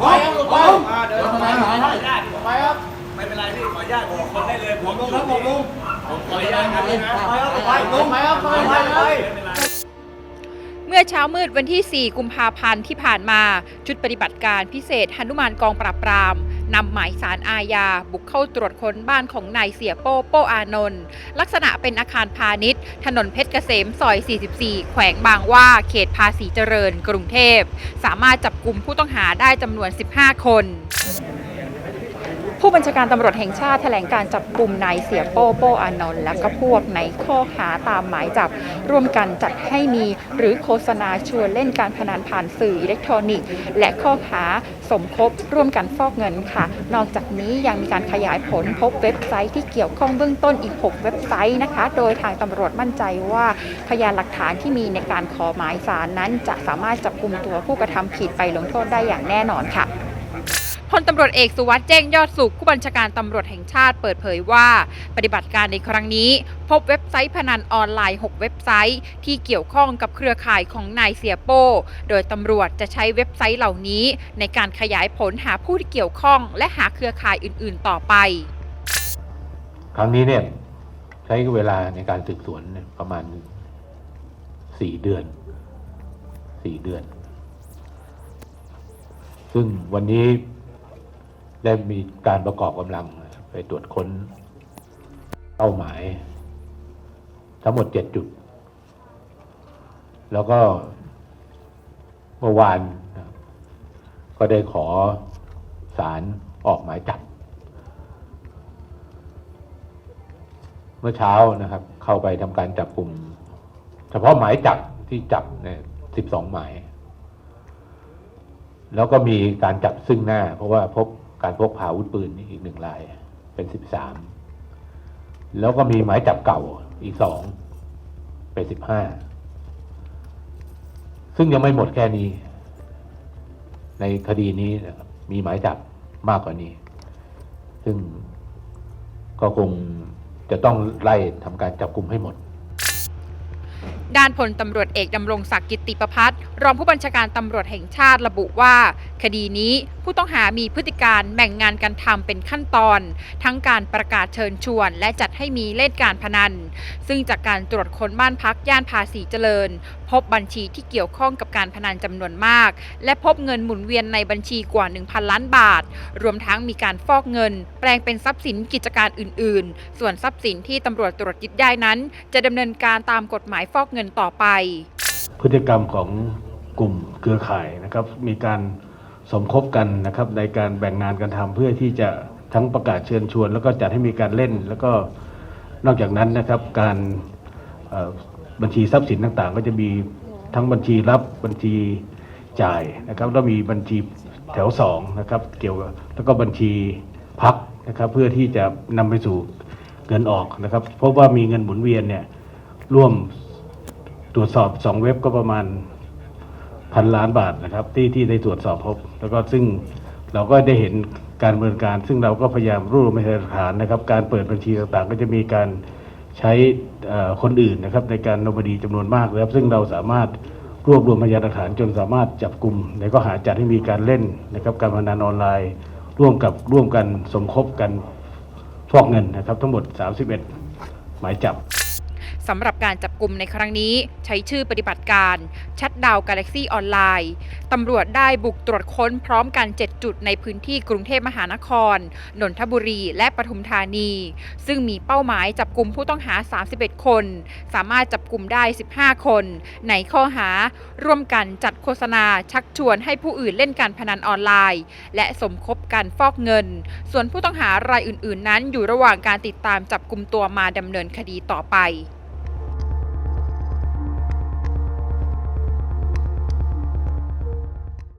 ไปครับลงไปอ่าเดินทำไมไปหายให้ได้ไปครับ ไม่เป็นไรพี่ขออนุญาตบอกคนได้เลยผมลงครับผมลงผมขออนุญาตครับพี่นะไปครับไปลงไปครับไปไปไปไม่เป็นไรเมื่อเช้ามืดวันที่ 4 กุมภาพันธ์ที่ผ่านมา ชุดปฏิบัติการพิเศษหนุมานกองปราบปราม นำหมายสารอาญา บุกเข้าตรวจค้นบ้านของนายเสียโป้โป้อานนท์ลักษณะเป็นอาคารพาณิชย์ ถนนเพชรเกษมซอย 44 แขวงบางว่าเขตภาษีเจริญ กรุงเทพ สามารถจับกลุ่มผู้ต้องหาได้จำนวน 15 คน ผู้บัญชาการตำรวจแห่งชาติแถลงการจับกลุ่มนายเสียโป้โป้อานนท์และก็พวกในข้อหาตามหมายจับ ร่วมกันจัดให้มีหรือโฆษณาชวนเล่นการพนันผ่านสื่ออิเล็กทรอนิกส์ และข้อหาสมคบร่วมกันฟอกเงินค่ะ นอกจากนี้ยังมีการขยายผลพบเว็บไซต์ที่เกี่ยวข้องเบื้องต้นอีก 6 เว็บไซต์นะคะ โดยทางตำรวจมั่นใจว่าพยานหลักฐานที่มีในการขอหมายสารนั้น จะสามารถจับกลุ่มตัวผู้กระทำผิดไปลงโทษได้อย่างแน่นอนค่ะ พลตำรวจเอกสุวัสด์แจ้งยอดสุขผู้บัญชาการตำรวจแห่งชาติเปิดเผยว่า ปฏิบัติการในครั้งนี้ พบเว็บไซต์พนันออนไลน์ 6 เว็บไซต์ ที่เกี่ยวข้องกับเครือข่ายของนายเสียโป้ โดยตำรวจจะใช้เว็บไซต์เหล่านี้ ในการขยายผลหาผู้ที่เกี่ยวข้อง และหาเครือข่ายอื่น ๆ ต่อไป ครั้งนี้เนี่ยใช้เวลาในการสืบสวนนประมาณสี่เดือนสี่เดือน ซึ่งวันนี้ ได้มีการประกอบกำลังไปตรวจค้นเป้าหมาย ทั้งหมดเจ็ดจุด แล้วก็เมื่อวานก็ได้ขอสารออกหมายจับ เมื่อเช้านะครับ เข้าไปทำการจับกลุ่ม เฉพาะหมายจับที่จับเนี่ยสิบสองหมาย แล้วก็มีการจับซึ่งหน้า เพราะว่าพบ การพกพาอาวุธปืนอีกหนึ่งรายเป็นสิบสามแล้วก็มีหมายจับเก่าอีกสองเป็นสิบห้าซึ่งยังไม่หมดแค่นี้ ในคดีนี้นะครับมีหมายจับมากกว่านี้ ซึ่งก็คงจะต้องไล่ทำการจับกลุ่มให้หมด ด้านพลตำรวจเอกดำรงศักดิ์กิติประพัฒน์รองผู้บัญชาการตำรวจแห่งชาติระบุว่า คดีนี้ผู้ต้องหามีพฤติการแบ่งงานกันทำเป็นขั้นตอน ทั้งการประกาศเชิญชวน และจัดให้มีเล่นการพนัน ซึ่งจากการตรวจค้นบ้านพักย่านภาษีเจริญ พบบัญชีที่เกี่ยวข้องกับการพนันจำนวนมาก และพบเงินหมุนเวียนในบัญชีกว่า 1,000 ล้านบาท รวมทั้งมีการฟอกเงิน แปลงเป็นทรัพย์สินกิจการอื่น ๆ ส่วนทรัพย์สินที่ตำรวจตรวจยึดได้นั้น จะดำเนินการตามกฎหมายฟอกเงินต่อไป พฤติกรรมของกลุ่มเครือข่ายนะครับ มีการสมคบกันนะครับในการแบ่งงานกันทำเพื่อที่จะทั้งประกาศเชิญชวน แล้วก็จัดให้มีการเล่น แล้วก็นอกจากนั้นนะครับการบัญชีทรัพย์สินต่างๆ ก็จะมีทั้งบัญชีรับบัญชีจ่ายนะครับแล้วมีบัญชีแถวสองนะครับเกี่ยวกับแล้วก็บัญชีพักนะครับเพื่อที่จะนำไปสู่เงินออกนะครับ เพบว่ามีเงินหมุนเวียนเนี่ยร่วม ตรวจสอบสองเว็บก็ประมาณพันล้านบาทนะครับ ที่ที่ได้ตรวจสอบพบ แล้วก็ซึ่งเราก็ได้เห็นการดำเนินการ ซึ่งเราก็พยายามรวบรวมพยานหลักฐานนะครับ การเปิดบัญชีต่างๆ ก็จะมีการใช้คนอื่นนะครับในการนบดีจำนวนมากนะครับ ซึ่งเราสามารถรวบรวมพยานหลักฐานจนสามารถจับกลุ่มในข้อหาจัดให้มีการเล่นนะครับการพนันออนไลน์ ร่วมกับร่วมกันสมคบกันฟอกเงินนะครับ ทั้งหมด 31 หมายจับ สำหรับการจับกลุ่มในครั้งนี้ใช้ชื่อปฏิบัติการชัดดาวกาแล็กซี่ออนไลน์ตำรวจได้บุกตรวจค้นพร้อมกัน 7 จุดในพื้นที่กรุงเทพมหานคร นนทบุรี และปทุมธานี ซึ่งมีเป้าหมายจับกลุ่มผู้ต้องหา 31 คน สามารถจับกลุ่มได้ 15 คน ในข้อหา ร่วมกันจัดโฆษณาชักชวนให้ผู้อื่นเล่นการพนันออนไลน์ และสมคบกันฟอกเงิน ส่วนผู้ต้องหารายอื่น ๆ นั้นอยู่ระหว่างการติดตามจับกลุ่มตัวมาดำเนินคดีต่อไป